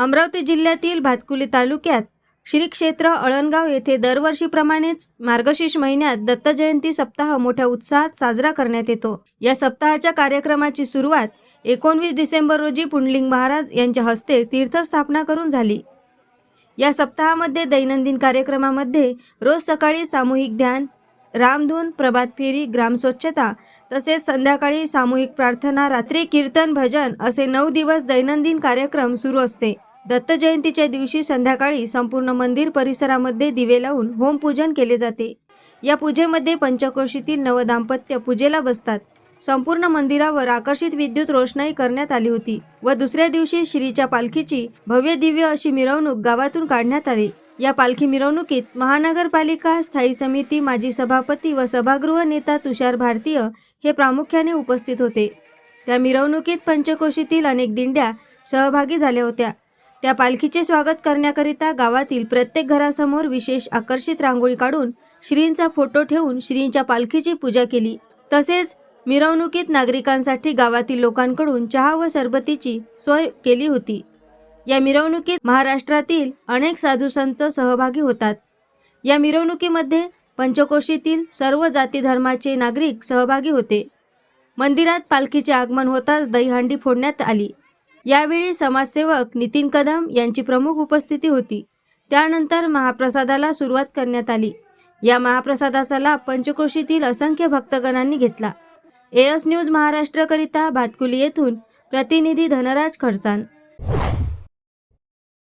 अमरावती जिल्ह्यातील भातकुली तालुक्यात श्री क्षेत्र अळणगाव येथे दरवर्षीप्रमाणेच मार्गशीर्ष महिन्यात दत्त जयंती सप्ताह मोठ्या उत्साहात साजरा करण्यात येतो. या सप्ताहाच्या कार्यक्रमाची सुरुवात एकोणवीस डिसेंबर रोजी पुंडलिंग महाराज यांच्या हस्ते तीर्थस्थापना करून झाली. या सप्ताहामध्ये दैनंदिन कार्यक्रमामध्ये रोज सकाळी सामूहिक ध्यान रामधून प्रभात फेरी ग्रामस्वच्छता तसेच संध्याकाळी सामूहिक प्रार्थना रात्री कीर्तन भजन असे नऊ दिवस दैनंदिन कार्यक्रम सुरू असते. दत्त जयंतीच्या दिवशी संध्याकाळी संपूर्ण मंदिर परिसरामध्ये दिवे लावून होमपूजन केले जाते. या पूजेमध्ये पंचकोशीतील नवदाम्पत्य पूजेला बसतात. संपूर्ण मंदिरावर आकर्षित विद्युत रोषणाई करण्यात आली होती व दुसऱ्या दिवशी श्रीच्या पालखीची भव्य दिव्य अशी मिरवणूक गावातून काढण्यात आली. या पालखी मिरवणुकीत महानगरपालिका स्थायी समिती माजी सभापती व सभागृह नेता तुषार भारतीय हे प्रामुख्याने उपस्थित होते. त्या मिरवणुकीत पंचकोशीतील अनेक दिंड्या सहभागी झाल्या होत्या. त्या पालखीचे स्वागत करण्याकरिता गावातील प्रत्येक घरासमोर विशेष आकर्षित रांगोळी काढून श्रींचा फोटो ठेवून श्रींच्या पालखीची पूजा केली. तसेच मिरवणुकीत नागरिकांसाठी गावातील लोकांकडून चहा व सरबतीची सोय केली होती. या मिरवणुकीत महाराष्ट्रातील अनेक साधू संत सहभागी होतात. या मिरवणुकीमध्ये पंचकोशीतील सर्व जाती धर्माचे नागरिक सहभागी होते. मंदिरात पालखीचे आगमन होताच दहीहंडी फोडण्यात आली. यावेळी समाजसेवक नितीन कदम यांची प्रमुख उपस्थिती होती. त्यानंतर महाप्रसादाला सुरुवात करण्यात आली. या महाप्रसादाचा लाभ पंचकोशीतील असंख्य भक्तगणांनी घेतला. एएस न्यूज महाराष्ट्रकरिता भातकुली येथून प्रतिनिधी धनराज खडचान